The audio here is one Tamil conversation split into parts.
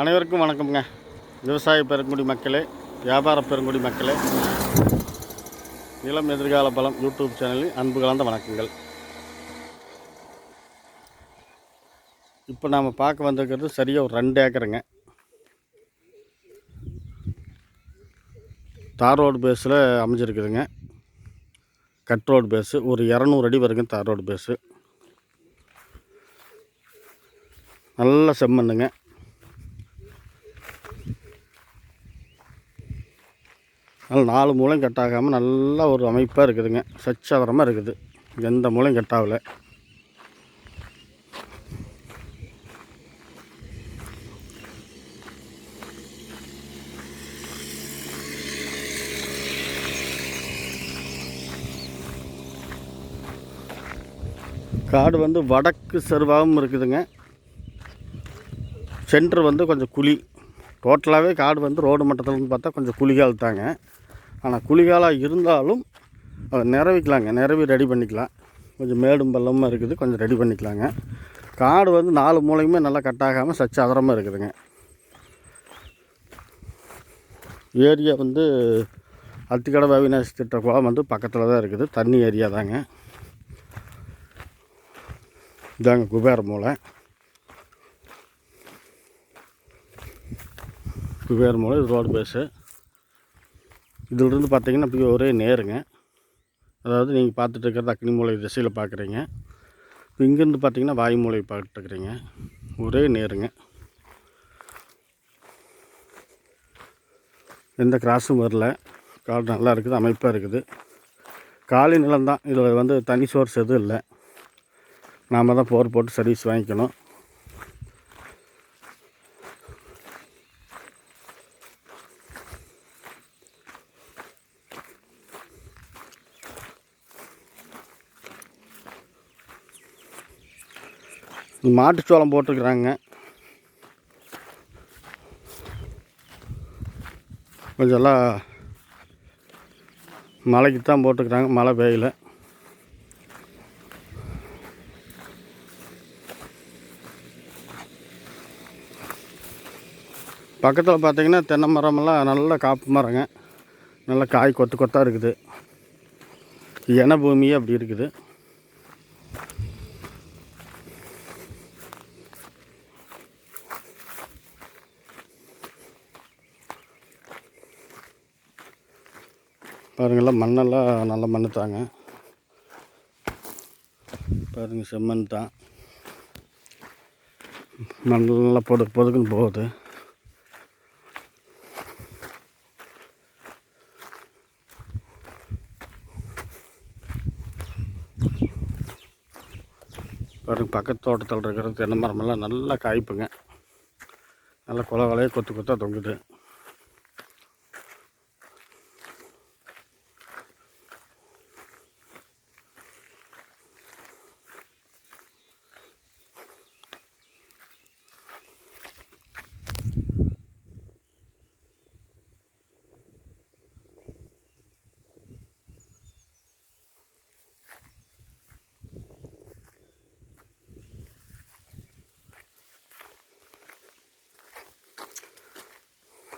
அனைவருக்கும் வணக்கம்ங்க. விவசாய பெருங்குடி மக்களே வியாபார பெருங்குடி மக்களே இளம் எதிர்கால பலம் யூடியூப் சேனலில் அன்பு கலந்த வணக்கங்கள். இப்போ நாம் பார்க்க வந்திருக்கிறது சரியாக ஒரு ரெண்டு ஏக்கருங்க. தார் ரோடு பேஸில் அமைஞ்சிருக்குதுங்க. கட் ரோடு பேஸு ஒரு இரநூறு அடி வரைக்கும் தார் ரோடு பேஸு நல்ல செம்மண்ணுங்க. அதனால் நாலு மூலையும் கட்டாகாமல் நல்ல ஒரு அமைப்பாக இருக்குதுங்க. சச்சாதாரமாக இருக்குது. எந்த மூலையும் கட்டாகல காடு வந்து வடக்கு செருவாகவும் இருக்குதுங்க. சென்டர் வந்து கொஞ்சம் குழி. டோட்டலாகவே காடு வந்து ரோடு மட்டத்தில்னு பார்த்தா கொஞ்சம் குழிகால் தாங்க. ஆனால் குளிகாலாக இருந்தாலும் அதை நிறவிக்கலாங்க நிறவி ரெடி பண்ணிக்கலாம். கொஞ்சம் மேடும் பள்ளமாக இருக்குது. கொஞ்சம் ரெடி பண்ணிக்கலாங்க. காடு வந்து நாலு மூலையுமே நல்லா கட்டாகாமல் சச்சு அதரமாக இருக்குதுங்க. ஏரியா வந்து அத்திக்கடவை அவினாசி திட்ட குளம் வந்து பக்கத்தில் தான் இருக்குது. தண்ணி ஏரியா தாங்க. இதாங்க குபேர மூலை. குபேர மூலை இது ரோடு பேஸு இதிலிருந்து பார்த்தீங்கன்னா இப்படி ஒரே நேருங்க. அதாவது நீங்கள் பார்த்துட்டு இருக்கிறது அக்னி மூளை திசையில் பார்க்குறீங்க. இப்போ இங்கேருந்து பார்த்தீங்கன்னா வாயு மூளை பார்த்துட்டுருக்குறீங்க ஒரே நேருங்க. எந்த கிராஸும் வரல. காடு நல்லா இருக்குது அமைப்பாக இருக்குது. காலி நிலம்தான் இதில் வந்து தனி சோர்ஸ் எதுவும் இல்லை. நாம் தான் போர் போட்டு சர்வீஸ் வாங்கிக்கணும். மாட்டுச்சோளம் போட்டிருக்குறாங்க. கொஞ்சம் எல்லாம் மழைக்கு தான் போட்டுக்கிறாங்க மழை பெய்யல. பக்கத்தில் பார்த்தீங்கன்னா தென்னை மரமெல்லாம் நல்ல காப்பு மரங்க. நல்ல காய் கொத்து கொத்தாக இருக்குது. இன பூமியே அப்படி இருக்குது. பாருங்கள்லாம் மண்ணெல்லாம் நல்ல மண் தாங்க. பாருங்கள் செம்மண் தான். மண் நல்லா பொடு பொதுக்குன்னு போகுது. பாருங்கள் பக்கத்து தோட்டத்தில் இருக்கிற தென்னை மரமெல்லாம் நல்லா காய்ப்புங்க. நல்லா குலை வலையை கொத்து கொத்தாக தொங்குது.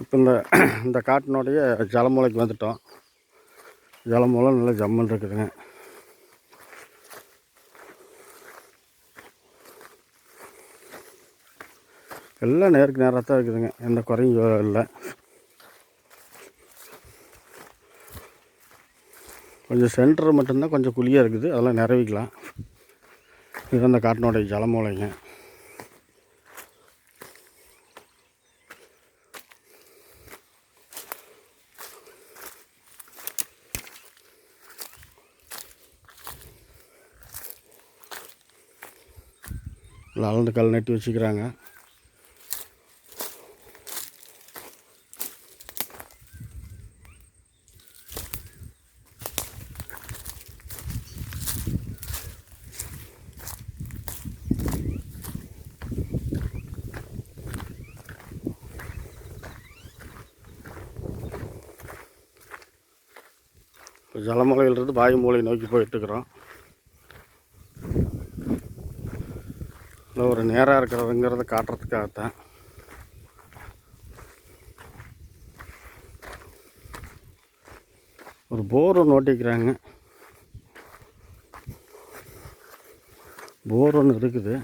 இப்போ இந்த இந்த காட்டினுடைய ஜலமூலைக்கு வந்துட்டோம். ஜலமூலை நல்லா ஜம்முன்னு இருக்குதுங்க. எல்லாம் நேருக்கு நேராக தான் இருக்குதுங்க. எந்த குறையும் இல்லை. கொஞ்சம் சென்டர் மட்டும்தான் கொஞ்சம் குழியாக இருக்குது. அதெல்லாம் நிறவிக்கலாம் இது அந்த காட்டினுடைய ஜலமூலைங்க அளந்து கல் நட்டி வச்சுக்கிறாங்க. இப்போ ஜலமலையிலிருந்து வாயு மூலை நோக்கி போயிட்டுருக்குறோம் இந்த ஒரு நேராக இருக்கிறதுங்கிறத காட்டுறதுக்காகத்தான். ஒரு போர் ஒன்று ஓட்டிக்கிறாங்க போர் ஒன்று இருக்குது.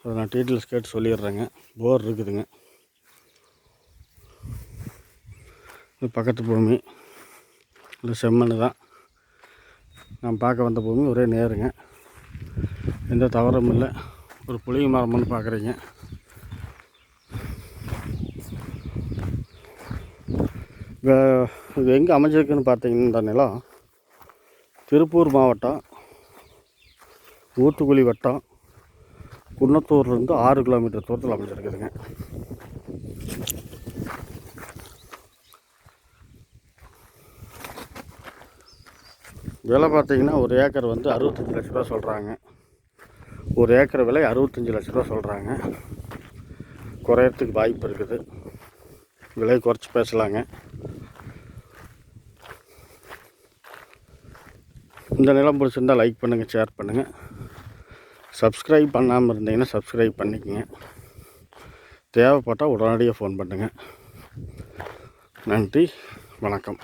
அதை நான் டீட்டெயில்ஸ் கேட்டு சொல்லிடுறேங்க. போர் இருக்குதுங்க. இது பக்கத்து பூமி. இல்லை செம்மண் தான் நான் பார்க்க வந்த பூமி ஒரே நேருங்க. எந்த தவறும் இல்லை. ஒரு புளிய மரம்னு பார்க்குறீங்க. இது எங்கே அமைஞ்சிருக்குன்னு பார்த்தீங்கன்னா இந்த நிலம் திருப்பூர் மாவட்டம் ஊத்துக்குழி வட்டம் குன்னத்தூர்லேருந்து ஆறு கிலோமீட்டர் தூரத்தில் அமைஞ்சிருக்குதுங்க. விலை பார்த்தீங்கன்னா ஒரு ஏக்கர் வந்து அறுபத்தஞ்சு லட்ச ரூபா சொல்கிறாங்க ஒரு ஏக்கர் விலை அறுபத்தஞ்சி லட்ச ரூபா சொல்கிறாங்க குறையறதுக்கு வாய்ப்பு இருக்குது. விலை குறைச்சி பேசலாங்க. இந்த நிலம் பிடிச்சிருந்தால் லைக் பண்ணுங்கள் ஷேர் பண்ணுங்கள் சப்ஸ்கிரைப் பண்ணாமல் இருந்தீங்கன்னா சப்ஸ்கிரைப் பண்ணிக்கங்க. தேவைப்பட்டால் உடனடியாக ஃபோன் பண்ணுங்கள் நன்றி வணக்கம்.